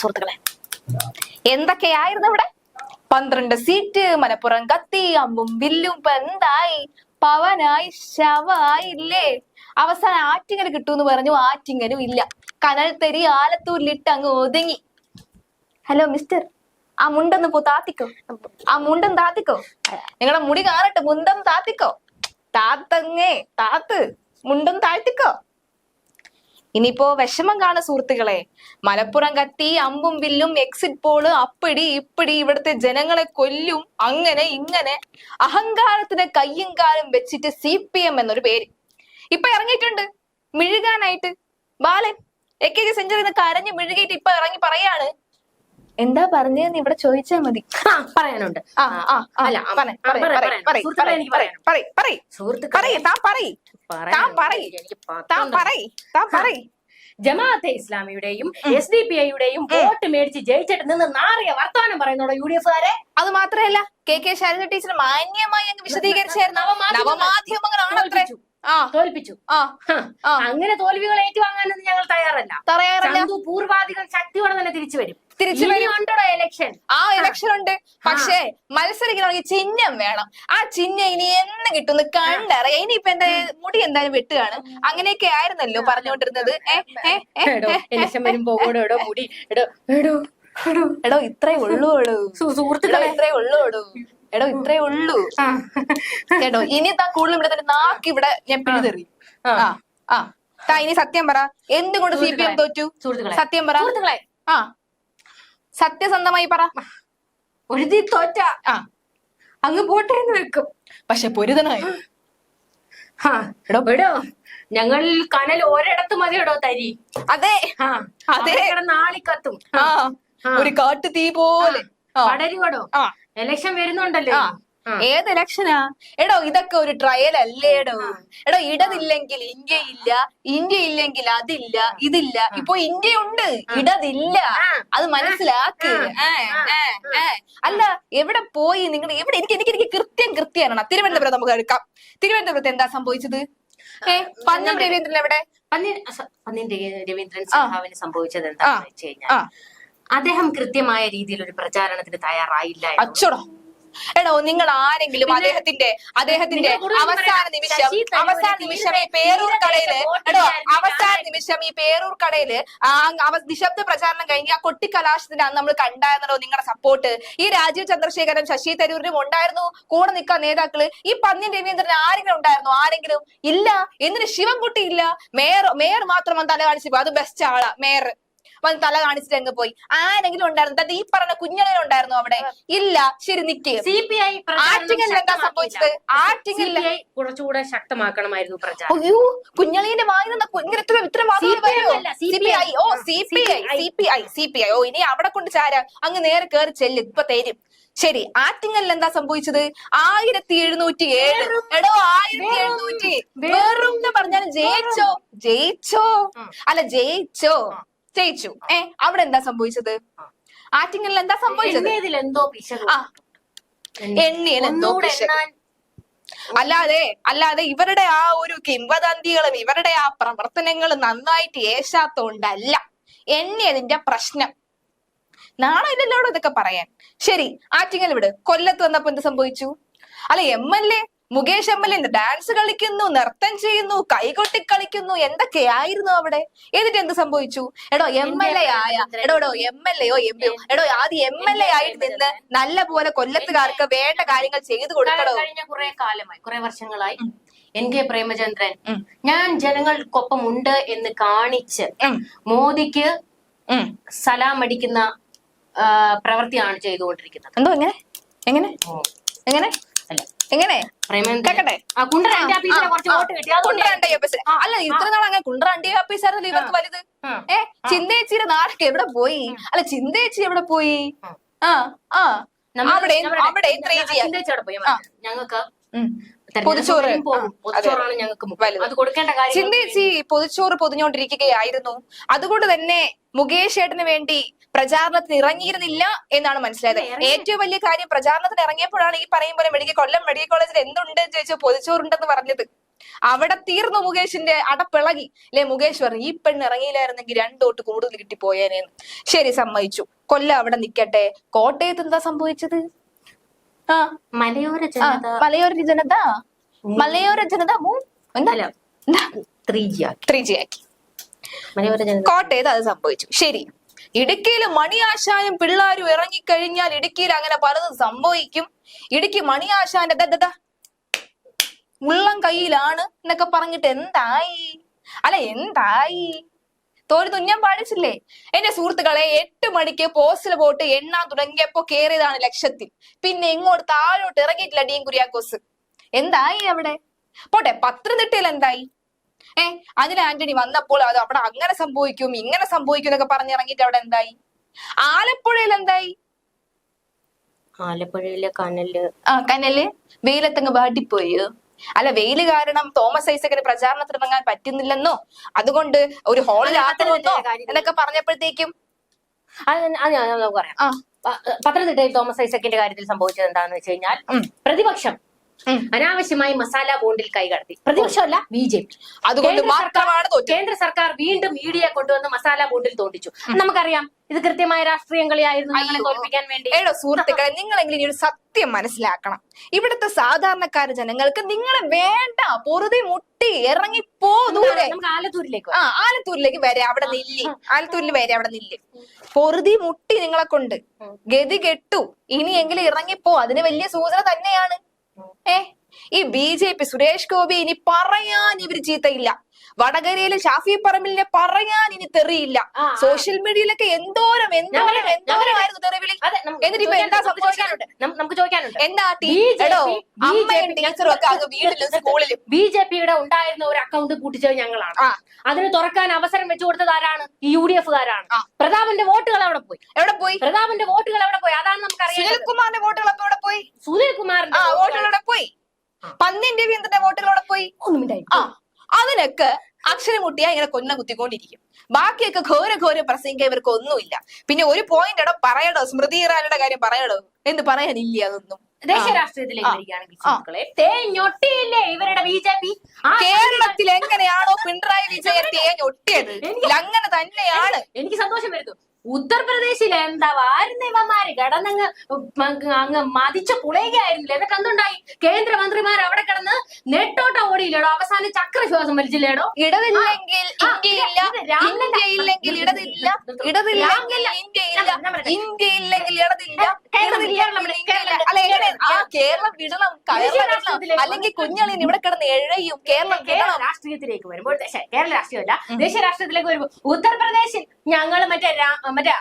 സുഹൃത്തുക്കളെ. എന്തൊക്കെയായിരുന്നു ഇവിടെ? പന്ത്രണ്ട് സീറ്റ് മലപ്പുറം കത്തി അമ്പും വില്ലും ഇപ്പൊ എന്തായി പവനായി ശവായില്ലേ? അവസാനം ആറ്റിങ്ങൽ കിട്ടൂന്ന് പറഞ്ഞു ആറ്റിങ്ങലും ഇല്ല. കനൽ തെരി ആലത്തൂരിലിട്ട് അങ്ങ് ഒതുങ്ങി. ഹലോ മിസ്റ്റർ ആ മുണ്ടൊന്ന് പോ താത്തിക്കോ. ആ മുണ്ടും താത്തിക്കോ. നിങ്ങളെ മുടി കാണട്ടെ മുണ്ടും താത്തിക്കോ. താത്തങ്ങേ താത്ത് മുണ്ടും താഴ്ത്തിക്കോ. ഇനിയിപ്പോ വിഷമം കാണ സുഹൃത്തുക്കളെ മലപ്പുറം കത്തി അമ്പും വില്ലും എക്സിറ്റ് പോൾ അപ്പിടി ഇപ്പിടി ഇവിടുത്തെ ജനങ്ങളെ കൊല്ലും അങ്ങനെ ഇങ്ങനെ അഹങ്കാരത്തിന് കയ്യും കാലും വെച്ചിട്ട് സി പി എം എന്നൊരു പേര്. ഇപ്പൊ ഇറങ്ങിയിട്ടുണ്ട്. മിഴുകാനായിട്ട്. Balan A K G century കരഞ്ഞ് മിഴുകിയിട്ട് ഇപ്പൊ ഇറങ്ങി പറയാണ് എന്താ പറഞ്ഞതെന്ന് ഇവിടെ ചോദിച്ചാ മതി. ആ, പറയാനുണ്ട്. ആ ആ ആ, അല്ല, ആ, പറയ്, ആ, പറയ്, പറയാം, പറയ്, പറയാം. പറയ്, സുഹൃത്തുക്കളെ, പറയ്, എനിക്ക് പറയ്, പറയ്, പറയ്. സുഹൃത്തുക്കളെ പറയ്, താൻ പറയ് താൻ പറയ്. എനിക്ക് താൻ പത്തുണ്ട്. പറയ് താൻ പറയ്. ജമാഅത്തെ ഇസ്ലാമിയുടെയും എസ് ഡി പി ഐയുടെയും വോട്ട് മേടിച്ച് ജയിച്ചിട്ട് നിന്ന് നാറിയ വർത്തമാനം പറയുന്നോടോ യു ഡി എഫുകാരെ? അത് മാത്രമല്ല കെ കെ ശാരദ ടീച്ചർ മാന്യമായി അങ്ങ് വിശദീകരിച്ചായിരുന്നു. നവമാധ്യമങ്ങൾ നവമാധ്യമങ്ങളാണത്രേ. തോൽപ്പിച്ചു. ആ. തോൽപ്പിച്ചു. ആ. ഹ, ആ. അങ്ങനെ തോൽവികൾ ഏറ്റുവാങ്ങാനൊന്നും ഞങ്ങൾ തയ്യാറല്ല. തയ്യാറല്ല. ചന്തു പൂർവാധികം ശക്തിയോടെ തന്നെ തിരിച്ചു വരും. തിരിച്ചു ഇലക്ഷൻ ആ ഇലക്ഷൻ ഉണ്ട്. പക്ഷേ മത്സരിക്കണമെങ്കിൽ ചിഹ്നം വേണം. ആ ചിഹ്നം ഇനി എന്ന് കിട്ടുന്നു കണ്ടറിയാം. ഇനിയിപ്പൊ എന്റെ മുടി എന്തായാലും വെട്ടുകയാണ്. അങ്ങനെയൊക്കെ ആയിരുന്നല്ലോ പറഞ്ഞുകൊണ്ടിരുന്നത്. മുടി. എടോ എടോ എടോ. എടോ ഇത്രേ ഉള്ളൂ എടോ. സുഹൃത്തുക്കളെ. ഇത്രേ ഉള്ളൂ എടോ. എടോ ഇത്രേ ഉള്ളൂ. എടോ കേട്ടോ ഇനി താൻ കൂടുതൽ ഇവിടെ തന്നെ നാക്ക് ഇവിടെ ഞാൻ പിഴുതെറി ആ. ആ താ ഇനി സത്യം പറ. എന്തുകൊണ്ട് സി പി എം തോറ്റു? സത്യം പറ. സുഹൃത്തുക്കളെ. ആ. സത്യസന്ധമായി പറ. ഒരുതി തോറ്റ. ആ. അങ്ങ് പോട്ടെ എന്ന് വെക്കും. പക്ഷെ പൊരുതനായി. എടോ. ഞങ്ങൾ കനൽ ഒരിടത്ത് മതിയടോ തരി. അതെ. അതെ. നാളിക്കത്തും ഒരു കാട്ടു തീ പോലെ പടരുവടോ. ആ. ഇലക്ഷൻ വരുന്നുണ്ടല്ലോ. ഏത് ഇലക്ഷനാ എടോ ഇതൊക്കെ ഒരു ട്രയൽ അല്ലേടോ എടോ? ഇടതില്ലെങ്കിൽ ഇന്ത്യ ഇല്ല ഇന്ത്യ ഇല്ലെങ്കിൽ അതില്ല ഇതില്ല. ഇപ്പൊ ഇന്ത്യ ഉണ്ട് ഇടതില്ല. അത് മനസ്സിലാക്ക്. അല്ല എവിടെ പോയി നിങ്ങൾ എവിടെ എനിക്ക് എനിക്ക് എനിക്ക് കൃത്യം കൃത്യമാണ് തിരുവനന്തപുരം നമുക്ക് എടുക്കാം. തിരുവനന്തപുരത്ത് എന്താ സംഭവിച്ചത്? ഏ പന്നം രവീന്ദ്രൻ എവിടെ? പന്നിൻ രവീന്ദ്രൻ ആ. സിൻഹാവിന് സംഭവിച്ചത് എന്താണെന്ന് വെച്ച് കഴിഞ്ഞാൽ അദ്ദേഹം കൃത്യമായ രീതിയിൽ ഒരു പ്രചാരണത്തിന് തയ്യാറായില്ല അച്ചോടോ. എടോ നിങ്ങൾ ആരെങ്കിലും അദ്ദേഹത്തിന്റെ അദ്ദേഹത്തിന്റെ അവസാന നിമിഷം അവസാന നിമിഷം ഈ പേരൂർ കടയിൽ എടോ അവസാന നിമിഷം ഈ പേരൂർ കടയിൽ നിശബ്ദ പ്രചാരണം കഴിഞ്ഞ് ആ കൊട്ടിക്കലാശത്തിന് അന്ന് നമ്മൾ കണ്ടായിരുന്നല്ലോ നിങ്ങളുടെ സപ്പോർട്ട് ഈ രാജീവ് ചന്ദ്രശേഖരൻ ശശി തരൂരിനും ഉണ്ടായിരുന്നു. കൂടെ നിൽക്കാൻ നേതാക്കൾ. ഈ പന്നി രവീന്ദ്രൻ ആരെങ്കിലും ഉണ്ടായിരുന്നു? ആരെങ്കിലും? ഇല്ല. എന്നിട്ട് ശിവൻകുട്ടി ഇല്ല? മേയർ മേയർ മാത്രം തല കാണിച്ചു. അത് ബെസ്റ്റ് ആളാ. മേയർ. വന്ന് തല കാണിച്ചിട്ട് അങ്ങ് പോയി. ആരെങ്കിലും ഉണ്ടായിരുന്നു? അതായത് ഈ പറഞ്ഞ കുഞ്ഞളിൽ ഉണ്ടായിരുന്നു അവിടെ. ഇല്ല ശരി നിക്ക്. സി പി ഐ ആറ്റിങ്ങലിൽ എന്താ സംഭവിച്ചത്? ആറ്റിങ്ങലിൽ കുറച്ചുകൂടെ ശക്തമാക്കണമായിരുന്നു പ്രചാരണം. അയ്യോ കുഞ്ഞളീന്റെ വായി നിന്ന് കു- ഇങ്ങനെ ഇത്ര CPI. Oh C P I C P I C P I ഓ ഇനി അവിടെ കൊണ്ട് ചാര. അങ്ങ് നേരെ കേറി ചെല്ല് ഇപ്പൊ തരും. ശരി ആറ്റിങ്ങലിൽ എന്താ സംഭവിച്ചത്? ആയിരത്തി എഴുന്നൂറ്റി ഏഴ്. എടോ ആയിരത്തി എഴുന്നൂറ്റി വെറും എന്ന് പറഞ്ഞാൽ ജയിച്ചോ? ജയിച്ചോ? അല്ല ജയിച്ചോ? ജയിച്ചു. ഏ അവിടെ എന്താ സംഭവിച്ചത്? ആറ്റിങ്ങലിൽ എന്താ സംഭവിച്ചത്? എന്തോ എണ്ണിയിൽ എന്തോ അല്ലാതെ അല്ലാതെ ഇവരുടെ ആ ഒരു കിംവദന്തികളും ഇവരുടെ ആ പ്രവർത്തനങ്ങളും നന്നായിട്ട് ഏശാത്തോണ്ടല്ല. എണ്ണിയതിന്റെ പ്രശ്നം. നാണമില്ലല്ലോ ഇതൊക്കെ പറയാൻ. ശരി ആറ്റിങ്ങൽ വിട്. കൊല്ലത്ത് വന്നപ്പോ എന്ത് സംഭവിച്ചു? അല്ല M L A Mukesh M L A dance കളിക്കുന്നു നൃത്തം ചെയ്യുന്നു കൈകൊട്ടി കളിക്കുന്നു. എന്തൊക്കെയായിരുന്നു അവിടെ? എന്നിട്ട് എന്ത് സംഭവിച്ചു? എടോ എം എൽ എ ആയ എടോ എടോ എം എൽ എയോ എം പിയോ എടോ ആദ്യം എം എൽ എ ആയിട്ട് നിന്ന് നല്ല പോലെ കൊല്ലത്തുകാർക്ക് വേണ്ട കാര്യങ്ങൾ ചെയ്തു കൊടുക്കണോ? കഴിഞ്ഞ കുറെ കാലമായി കുറെ വർഷങ്ങളായി എൻ കെ പ്രേമചന്ദ്രൻ ഞാൻ ജനങ്ങൾക്കൊപ്പം ഉണ്ട് എന്ന് കാണിച്ച് മോദിക്ക് സലാം അടിക്കുന്ന പ്രവൃത്തിയാണ് ചെയ്തുകൊണ്ടിരിക്കുന്നത്. എന്തോ എങ്ങനെ? എങ്ങനെ? എങ്ങനെ? അല്ല. എങ്ങനെ? കേക്കട്ടെ. അല്ല ഇത്ര നാൾ അങ്ങനെ കുണ്ടറാണ്ടി ആപ്പീസ് ആയിരുന്നല്ലോ ഇവർക്ക് വലുത്. ഏ ചിന്തേച്ചിയുടെ നാടൊക്കെ എവിടെ പോയി? അല്ല ചിന്തേച്ചി എവിടെ പോയി? ആ. ആ അവിടെ അവിടെ ഞങ്ങൾക്ക് പൊതിച്ചോറ്. ചിന്തേച്ചി പൊതിച്ചോറ് പൊതിഞ്ഞോണ്ടിരിക്കുകയായിരുന്നു. അതുകൊണ്ട് തന്നെ മുകേഷ് ഏട്ടന് വേണ്ടി പ്രചാരണത്തിന് ഇറങ്ങിയിരുന്നില്ല എന്നാണ് മനസ്സിലായത്. ഏറ്റവും വലിയ കാര്യം പ്രചാരണത്തിന് ഇറങ്ങിയപ്പോഴാണ് ഈ പറയും പോലെ മെഡിക്കൽ കൊല്ലം മെഡിക്കൽ കോളേജിൽ എന്തുണ്ട് എന്ന് ചോദിച്ചു പൊതിച്ചോറുണ്ടെന്ന് പറഞ്ഞത്. അവിടെ തീർന്നു മുകേഷിന്റെ അടപ്പിളകി. അല്ലെ മുകേഷ് പറഞ്ഞു ഈ പെണ്ണ് ഇറങ്ങിയില്ലായിരുന്നെങ്കിൽ രണ്ടോട്ട് കൂടുതൽ കിട്ടിപ്പോയേനേന്ന് ശരി സമ്മതിച്ചു. കൊല്ലം അവിടെ നിക്കട്ടെ. കോട്ടയത്ത് എന്താ സംഭവിച്ചത്? ആ മലയോര ആ, മലയോര ജനത? മലയോര ജനത? എന്താ. ത്രീ ജി ആക്കി. ത്രീ ജി ആക്കി. മലയോര ജനത. കോട്ടയത്ത് അത് സംഭവിച്ചു. ശരി. ഇടുക്കിയിൽ മണിയാശായും പിള്ളാരും ഇറങ്ങിക്കഴിഞ്ഞാൽ ഇടുക്കിയിൽ അങ്ങനെ പലതും സംഭവിക്കും. ഇടുക്കി മണിയാശാന്റെ ദ- ഉള്ളം കയ്യിലാണ് എന്നൊക്കെ പറഞ്ഞിട്ട് എന്തായി? അല്ല എന്തായി? തോരു തുന്നാൻ പാടിച്ചില്ലേ? എന്റെ സുഹൃത്തുക്കളെ എട്ട് മണിക്ക് പോസ്റ്റിൽ പോട്ട് എണ്ണാൻ തുടങ്ങിയപ്പോ കേറിയതാണ് ലക്ഷത്തിൽ. പിന്നെ ഇങ്ങോട്ട് താഴോട്ട് ഇറങ്ങിയിട്ടില്ല ഡീൻ കുര്യാക്കോസ്. എന്തായി അവിടെ? പോട്ടെ പത്രം പത്തനംതിട്ടയിൽ എന്തായി? ഏ അനിൽ ആന്റണി വന്നപ്പോൾ അത് അവിടെ അങ്ങനെ സംഭവിക്കും ഇങ്ങനെ സംഭവിക്കും എന്നൊക്കെ പറഞ്ഞിറങ്ങിയിട്ട് അവിടെ എന്തായി? ആലപ്പുഴയിൽ എന്തായി? ആലപ്പുഴയിലെ കനൽ. ആ കനൽ? വെയിലത്തങ്ങ് വാട്ടിപ്പോയോ അല്ല വെയിൽ കാരണം തോമസ് ഐസക്കിന് പ്രചാരണത്തിന് ഇറങ്ങാൻ പറ്റുന്നില്ലെന്നോ? അതുകൊണ്ട് ഒരു ഹോളിൽ ആക്കണമെന്നോ എന്നൊക്കെ പറഞ്ഞപ്പോഴത്തേക്കും? അത് അത് ഞാൻ നമുക്ക് പറയാം. പത്തനംതിട്ടയിൽ തോമസ് ഐസക്കിന്റെ കാര്യത്തിൽ സംഭവിച്ചത് എന്താണെന്ന് വെച്ച് കഴിഞ്ഞാൽ പ്രതിപക്ഷം. അനാവശ്യമായി മസാല ബോണ്ടിൽ കൈകടത്തി പ്രതിപക്ഷമല്ല ബി ജെ പി. അതുകൊണ്ട് മാത്രമാണ് കേന്ദ്ര സർക്കാർ വീണ്ടും മീഡിയ ഡിയെ കൊണ്ടുവന്ന് മസാല ബോണ്ടിൽ തോണ്ടിച്ചു. നമുക്കറിയാം ഇത് കൃത്യമായ രാഷ്ട്രീയം കളിയായിരുന്നു നിങ്ങളെ. തോൽപ്പിക്കാൻ വേണ്ടി. ഏടോ സുഹൃത്തുക്കളെ നിങ്ങളെങ്കിലും ഇനി ഒരു സത്യം മനസ്സിലാക്കണം. ഇവിടുത്തെ സാധാരണക്കാര ജനങ്ങൾക്ക് നിങ്ങളെ വേണ്ട പൊറുതി മുട്ടി ഇറങ്ങിപ്പോ ദൂരെ. നമുക്ക് ആലത്തൂരിലേക്ക് ആ ആലത്തൂരിലേക്ക് വരെ അവിടെ നില്ല്. ആലത്തൂരിൽ വരെ അവിടെ നില്ല്. പൊറുതി മുട്ടി നിങ്ങളെ കൊണ്ട്. ഗതി കെട്ടു. ഇനിയെങ്കിലും ഇറങ്ങിപ്പോ അതിന് വലിയ സൂചന തന്നെയാണ്. B J P Suresh Gopi ഇനി പറയാൻ ഇവർ ചീത്തയില്ല. വടകരയിലെ ഷാഫി പറമ്പിലിനെ പറയാൻ ഇനി തെറിയില്ല. സോഷ്യൽ മീഡിയയിലൊക്കെ എന്തോരം എന്തോരം എന്തോരം ആയിരുന്നു തെറിവിളി എന്നിട്ട് ഇപ്പൊ എന്താ സംഭവിക്കാനുണ്ട് നമുക്ക് ചോദിക്കാനുണ്ട് എന്താ ടീച്ചറോ അമ്മയും ടീച്ചറും ഒക്കെ അങ്ങ് വീട്ടിലും സ്കൂളിലും. ബി ജെ പിയുടെ ഉണ്ടായിരുന്ന ഒരു അക്കൗണ്ട് കൂട്ടിച്ചത് ഞങ്ങളാണ്. അതിന് തുറക്കാൻ അവസരം വെച്ചു കൊടുത്തത് ആരാണ്? ഈ യു ഡി എഫുകാരാണ്. പ്രതാപന്റെ വോട്ടുകൾ അവിടെ പോയി? എവിടെ പോയി? പ്രതാപന്റെ വോട്ടുകൾ അവിടെ പോയി? അതാണ് നമുക്ക് അറിയാം സുനിൽകുമാറിന്റെ വോട്ടുകൾ അപ്പൊ എവിടെ പോയി? സുനിൽ കുമാറിന്റെ വോട്ടുകൾ. വോട്ടുകൾ എവിടെ പോയി? പന്ന്യൻ വീന്തന്റെ വോട്ടുകളോടെ പോയി? ആ അതിനൊക്കെ അക്ഷരമുട്ടിയാ ഇങ്ങനെ കൊന്ന കുത്തിക്കൊണ്ടിരിക്കും ബാക്കിയൊക്കെ ഘോര ഘോര പ്രസംഗിക്കാൻ ഇവർക്ക് ഒന്നുമില്ല. പിന്നെ ഒരു പോയിന്റ് എടോ പറയടോ സ്മൃതി ഇറാനിയുടെ കാര്യം പറയടോ. എന്ന് പറയാനില്ല അതൊന്നും? കേരളത്തിൽ എങ്ങനെയാണോ പിണറായി വിജയൻ തേഞ്ഞൊട്ടിയത്? അങ്ങനെ തന്നെയാണ്. എനിക്ക് സന്തോഷം വരുന്നു. ഉത്തർപ്രദേശിൽ എന്താ വാരുന്നേവന്മാര് ഇവന്മാര് കിടന്നങ്ങ് അങ്ങ് മതിച്ച പുളയുകയായിരുന്നില്ല എന്നിട്ട് എന്തുണ്ടായി? കേന്ദ്രമന്ത്രിമാർ അവിടെ കിടന്ന് നെട്ടോട്ടം ഓടിയില്ലേടോ? അവസാനം ചക്രശ്വാസം വലിച്ചില്ലേടോ? ഇടവില്ലെങ്കിൽ ഇന്ത്യയില്ല. ഇന്ത്യയില്ലെങ്കിൽ ഇടതില്ല. ഇടതില്ലെങ്കിൽ ഇന്ത്യയില്ല ഇന്ത്യയില്ലെങ്കിൽ ഇടതില്ല. കേരളം വിടണം. അല്ലെങ്കിൽ കുഞ്ഞളിന് ഇവിടെ കിടന്ന് എഴയും. കേരളം കേരള രാഷ്ട്രീയത്തിലേക്ക് വരുമ്പോൾ കേരള രാഷ്ട്രീയമല്ല. ദേശീയ രാഷ്ട്രീയത്തിലേക്ക് വരുമ്പോൾ ഉത്തർപ്രദേശിൽ ഞങ്ങൾ മറ്റേ മറ്റേ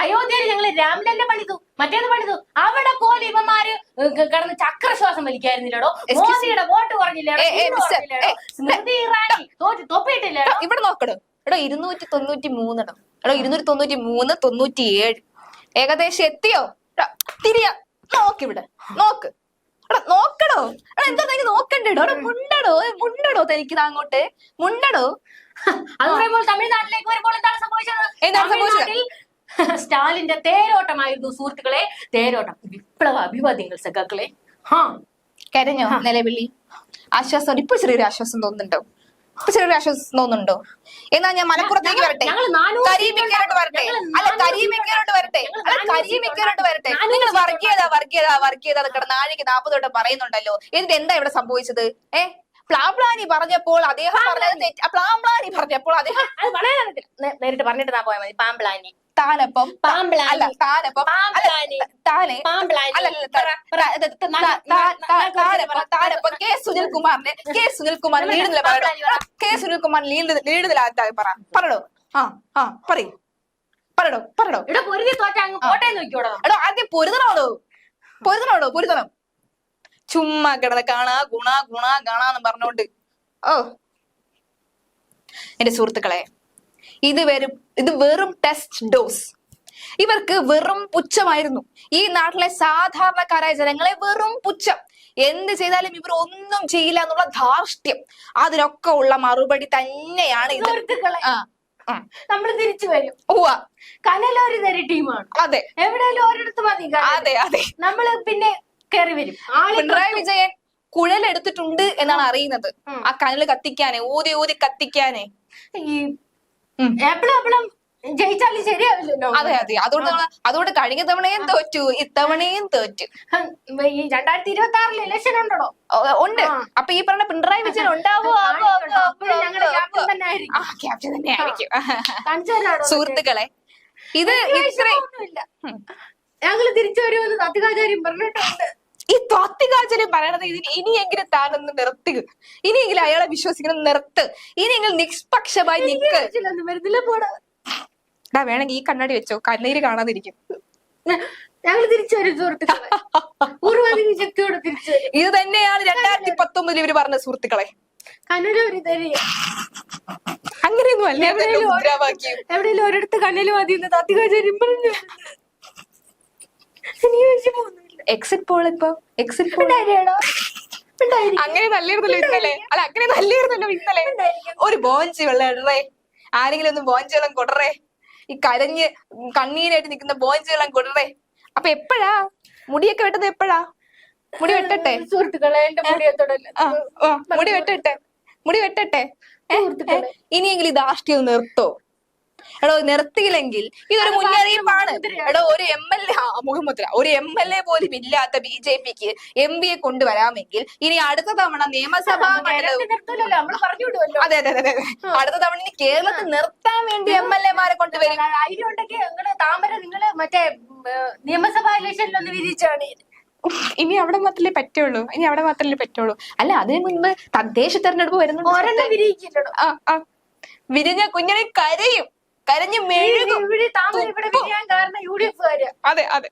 അയോധ്യയിൽ ഞങ്ങൾ രാംലല്ല പണിതു മറ്റേത് പണിതു. അവിടെ പോലെ ഇവന്മാര് കടന്ന് ചക്രശ്വാസം വലിക്കായിരുന്നില്ലടോ? മോദിയുടെ വോട്ട് കുറഞ്ഞില്ലേടോ? സ്മൃതി ഇറാനി തോറ്റ് തൊപ്പിയിട്ടില്ലേടോ? ഇവിടെ നോക്കടോ. എടോ ഇരുന്നൂറ്റി തൊണ്ണൂറ്റി മൂന്നെടോ എടോ ഇരുന്നൂറ്റി തൊണ്ണൂറ്റി മൂന്ന് തൊണ്ണൂറ്റി ഏഴ് ഏകദേശം എത്തിയോ? തിരിയ. തിരിയാ നോക്കിവിടെ നോക്ക്. എടാ നോക്കടോ. എടാ എന്താ തനിക്ക് നോക്കണ്ടോ എടാ മുണ്ടടോ. മുണ്ടടോ തനിക്ക് അങ്ങോട്ട്. മുണ്ടടോ. അത് പറയുമ്പോൾ തമിഴ്നാട്ടിലേക്ക് വരുമ്പോൾ എന്താണ് സംഭവിച്ചത്? എന്താണ് സംഭവിച്ചത്? സ്റ്റാലിന്റെ തേരോട്ടമായിരുന്നു സുഹൃത്തുക്കളെ. തേരോട്ടം. വിപ്ലവ അഭിവാദ്യങ്ങൾ സഖാക്കളെ. ഹാ. കരഞ്ഞോ നിലവിളി? ആശ്വാസം. ഇപ്പൊ ചെറിയൊരു ആശ്വാസം തോന്നുന്നുണ്ടോ? ചെറിയൊരു ആശ്വാസം തോന്നുന്നുണ്ടോ? എന്നാ ഞാൻ മലപ്പുറത്തേക്ക് വരട്ടെ. ഞങ്ങൾ വരട്ടെ. അല്ല നാനൂറ് വരട്ടെ. അല്ല നാനൂറ് വരട്ടെ. നിങ്ങൾ വർഗീയത വർഗീയത വർഗീയത കിടന്ന് നാഴിക്ക് നാൽപ്പത് തൊട്ട് പറയുന്നുണ്ടല്ലോ. എന്നിട്ട് എന്താ ഇവിടെ സംഭവിച്ചത്? ഏ? പ്ലാപ്ലാനി പറഞ്ഞപ്പോൾ അദ്ദേഹം പറഞ്ഞത് തെറ്റ്. ആ, പ്ലാംപ്ലാനി പറഞ്ഞപ്പോൾ അദ്ദേഹം അത് വളരെ. നേരിട്ട് പറഞ്ഞിട്ട് നാ പോയാൽ മതി? പാമ്പ്ലാനി. താനപ്പം അല്ല താനപ്പം താനെ കെ സുനിൽകുമാറിനെ കെ ലീഡ് നില പറയണോ കെ സുനിൽകുമാർ ലീഡ് ലീഡ് നില പറ. പറടോ. ആ ആ പറയൂ. പറടോ പറടോ. ഇവിടെ പൊരുതി തോറ്റ അങ്ങ് കോട്ടയം നോക്കിയോടാ എടോ ആദ്യം പൊരുതണോടോ പൊരുതണോടോ പൊരുതണം. ചുമ്മാ കിടന്ന് കാണാ ഗുണ ഗുണ കാണാന്ന് പറഞ്ഞോണ്ട്. ഓ. എന്റെ സുഹൃത്തുക്കളെ ഇത് വെറും ഇത് വെറും ടെസ്റ്റ് ഡോസ് ഇവർക്ക് വെറും പുച്ഛമായിരുന്നു. ഈ നാട്ടിലെ സാധാരണക്കാരായ ജനങ്ങളെ വെറും പുച്ഛം. എന്ത് ചെയ്താലും ഇവർ ഒന്നും ചെയ്യില്ല എന്നുള്ള ധാർഷ്ട്യം. അതിനൊക്കെ ഉള്ള മറുപടി തന്നെയാണ് സുഹൃത്തുക്കളെ നമ്മൾ തിരിച്ചു വരും. ഉവ്വ. കനലൊരു തരി ടീമാണ്. അതെ. എവിടെയെങ്കിലും ഒരിടത്ത് മതി. അതെ അതെ. നമ്മൾ പിന്നെ കയറി വരും. പിണറായി വിജയൻ കുഴലെടുത്തിട്ടുണ്ട് എന്നാണ് അറിയുന്നത്. ആ. കനൽ കത്തിക്കാനേ ഊതി ഊതി കത്തിക്കാനേ. ഈ ഉം. എപ്പോഴും എപ്പോഴും ജയിച്ചാലും ശരിയാവില്ലല്ലോ. അതെ അതെ. അതുകൊണ്ട് അതുകൊണ്ട് കഴിഞ്ഞ തവണയും തോറ്റു ഇത്തവണയും തോറ്റു. ഈ രണ്ടായിരത്തി ഇരുപത്തി ആറിൽ ഇലക്ഷൻ ഉണ്ടോ. ഉണ്ട്. അപ്പൊ ഈ പറഞ്ഞ പിണറായി വിജയൻ ഉണ്ടാവുമോ ക്യാപ്റ്റൻ. തന്നെ ആയിരിക്കും സുഹൃത്തുക്കളെ ഇത് ഇത്രയും ഞങ്ങൾ തിരിച്ചു വരുമെന്ന് തത്തുകാചാര്യം പറഞ്ഞിട്ടുണ്ട്. ഈ ത്വാത്തികാചാര്യം പറയണത് ഇതിന് ഇനിയെങ്കിലും താനൊന്ന് നിർത്തുക ഇനിയെങ്കിലും അയാളെ വിശ്വസിക്കണം നിർത്ത്. ഇനിയെങ്കിലും നിഷ്പക്ഷമായി നിൽക്ക്. വരുന്നില്ല പോടാ വേണമെങ്കിൽ ഈ കണ്ണാടി വെച്ചോ. കണ്ണീര് കാണാതിരിക്കും. ഞങ്ങൾ തിരിച്ചു വരും സുഹൃത്തുക്കളെ. ശക്തിയോടെ തിരിച്ചു ഇത് തന്നെയാണ് രണ്ടായിരത്തി പത്തൊമ്പതിൽ ഇവർ പറഞ്ഞ സുഹൃത്തുക്കളെ. അങ്ങനെയൊന്നും അല്ലേ എവിടെയെങ്കിലും ഒരിടത്ത് കണ്ണിലും മതി എന്ന് തത്തുകാചാര്യം പറഞ്ഞു. എക്സിറ്റ് പോൾ ഇപ്പൊ. Exit poll? അങ്ങനെ നല്ലായിരുന്നല്ലോ ഇന്നലെ. അല്ല അങ്ങനെ നല്ലായിരുന്നല്ലോ ഇന്നലെ. ഒരു ബോഞ്ചി വെള്ളം ഇടറേ ആരെങ്കിലും ഒന്ന് ബോഞ്ചി വെള്ളം കൊടറേ ഈ കരഞ്ഞ് കണ്ണീരായിട്ട് നിൽക്കുന്ന ബോഞ്ചി വെള്ളം കൊടറേ അപ്പൊ എപ്പോഴാ? മുടിയൊക്കെ വെട്ടത് എപ്പോഴാ? മുടി വെട്ടട്ടെ? സുഹൃത്തുക്കളെ എന്റെ മുടി വെട്ടട്ടെ. മുടി വെട്ടട്ടെ. ഇനിയെങ്കിലും ഇത് ധാർഷ്ട്യം നിർത്തോ. എടോ നിർത്തിയില്ലെങ്കിൽ ഇതൊരു മുന്നറിയിപ്പാണ്. എടോ ഒരു എം എൽ എ മുഖമുദ്ര. ഒരു എം എൽ എ പോലും ഇല്ലാത്ത ബി ജെ പിക്ക് എം പിയെ കൊണ്ടുവരാമെങ്കിൽ ഇനി അടുത്ത തവണ നിയമസഭാ അതെ അതെ അതെ അടുത്ത തവണ ഇനി കേരളത്തിൽ നിർത്താൻ വേണ്ടി എം എൽ എമാരെ കൊണ്ടുവരും. ആയിരം ഉണ്ടെങ്കിൽ താമര നിങ്ങൾ മറ്റേ നിയമസഭാ ഇലക്ഷനിൽ ഒന്ന് വിരിച്ചാണ് ഇനി അവിടെ മാത്രമേ പറ്റുള്ളൂ. ഇനി അവിടെ മാത്രമല്ലേ പറ്റുള്ളൂ. അല്ല അതിനു മുൻപ് തദ്ദേശ തെരഞ്ഞെടുപ്പ് വരുന്നുണ്ട് വിരിഞ്ഞ കുഞ്ഞിനെ കരയും. കരഞ്ഞു മെഴുകും. അതെ അതെ.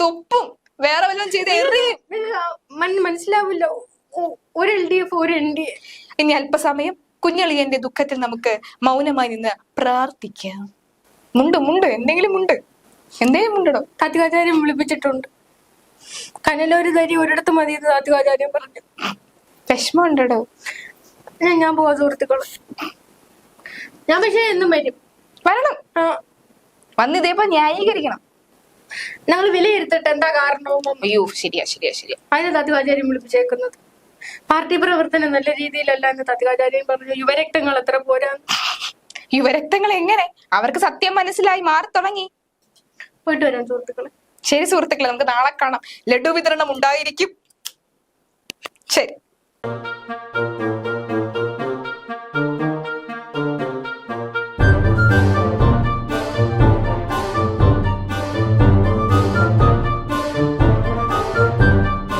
തുപ്പും. വേറെ വല്ലതും ചെയ്ത് എറിയും. മനസ്സിലാവില്ല. ഒരു എൽ ഡി എഫ് ഒരു എൻ ഡി ഇനി അല്പസമയം കുഞ്ഞളിയന്റെ ദുഃഖത്തിൽ നമുക്ക് മൗനമായി നിന്ന് പ്രാർത്ഥിക്കാം. മുണ്ട് മുണ്ട്. എന്തെങ്കിലും മുണ്ട്. എന്തെങ്കിലും മുണ്ടടോ. താത്വികാചാര്യം വിളിപ്പിച്ചിട്ടുണ്ട്. കനലൊരു തരി ഒരിടത്ത് മതി എന്ന് താത്വികാചാര്യം പറഞ്ഞു. വിഷമം ഉണ്ടോ ഞാൻ ഞാൻ പോവാ സുഹൃത്തുക്കൾ. ഞാൻ പക്ഷേ എന്നും വരും. വരണം. ആ, വന്ന് ഇതേപ്പോ ന്യായീകരിക്കണം. ഞങ്ങൾ വിലയിരുത്തിട്ട് എന്താ കാരണവും? അയ്യോ ശരിയാ ശരിയാ ശരിയാ. അതിന് തത്വാചാര്യം വിളിപ്പിച്ചേക്കുന്നത്. പാർട്ടി പ്രവർത്തനം നല്ല രീതിയിലല്ല എന്ന് തത്വാചാര്യം പറഞ്ഞു. യുവരക്തങ്ങൾ എത്ര പോരാ? യുവരക്തങ്ങൾ എങ്ങനെ? അവർക്ക് സത്യം മനസ്സിലായി മാറി തുടങ്ങി. പോയിട്ട് വരാം സുഹൃത്തുക്കളെ. ശരി സുഹൃത്തുക്കളെ നമുക്ക് നാളെ കാണാം. ലഡു വിതരണം ഉണ്ടായിരിക്കും. ശരി.